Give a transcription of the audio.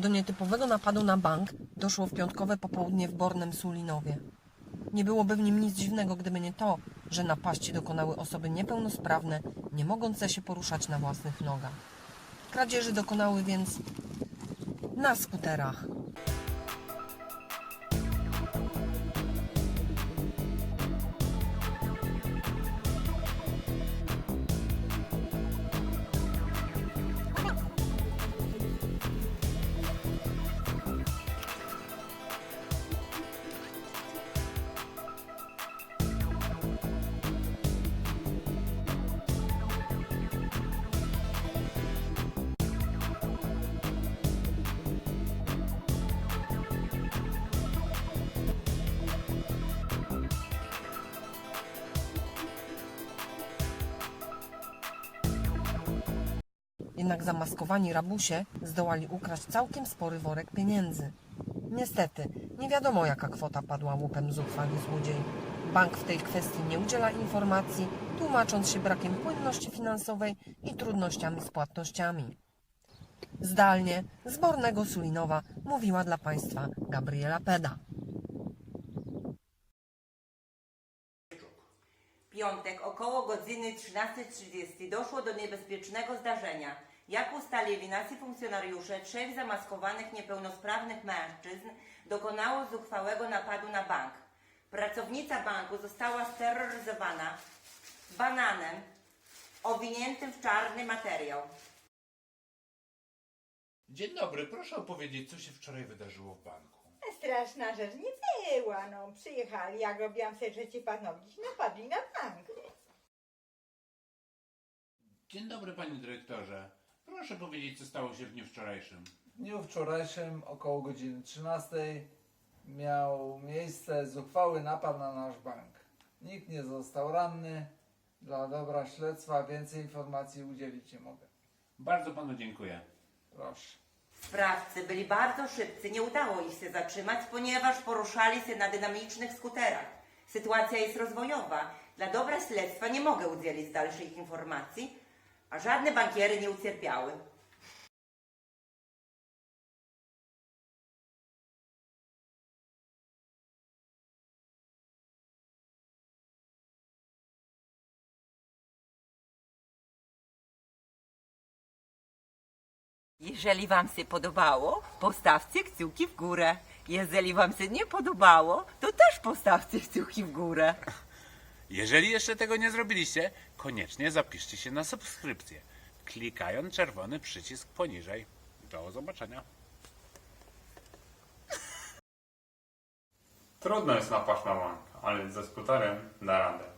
Do nietypowego napadu na bank doszło w piątkowe popołudnie w Bornem Sulinowie. Nie byłoby w nim nic dziwnego, gdyby nie to, że napaści dokonały osoby niepełnosprawne, nie mogące się poruszać na własnych nogach. Kradzieży dokonały więc na skuterach. Jednak zamaskowani rabusie zdołali ukraść całkiem spory worek pieniędzy. Niestety, nie wiadomo jaka kwota padła łupem zuchwali złodziei. Bank w tej kwestii nie udziela informacji, tłumacząc się brakiem płynności finansowej i trudnościami z płatnościami. Zdalnie z Bornego Sulinowa mówiła dla Państwa Gabriela Peda. Piątek około godziny 13.30 doszło do niebezpiecznego zdarzenia. Jak ustalili nasi funkcjonariusze, trzech zamaskowanych niepełnosprawnych mężczyzn dokonało zuchwałego napadu na bank. Pracownica banku została steroryzowana bananem owiniętym w czarny materiał. Dzień dobry, proszę opowiedzieć, co się wczoraj wydarzyło w banku. Straszna rzecz nie była, no. Przyjechali, jak robiłam sobie trzeci panowić, napadli na bank. Dzień dobry, panie dyrektorze. Proszę powiedzieć, co stało się w dniu wczorajszym. W dniu wczorajszym około godziny 13 miał miejsce zuchwały napad na nasz bank. Nikt nie został ranny. Dla dobra śledztwa więcej informacji udzielić nie mogę. Bardzo panu dziękuję. Proszę. Sprawcy byli bardzo szybcy, nie udało ich się zatrzymać, ponieważ poruszali się na dynamicznych skuterach. Sytuacja jest rozwojowa. Dla dobra śledztwa nie mogę udzielić dalszych informacji, a żadne bankiery nie ucierpiały. Jeżeli Wam się podobało, postawcie kciuki w górę. Jeżeli Wam się nie podobało, to też postawcie kciuki w górę. Jeżeli jeszcze tego nie zrobiliście, koniecznie zapiszcie się na subskrypcję, klikając czerwony przycisk poniżej. Do zobaczenia. Trudno jest napaść na bank, ale ze skuterem da radę.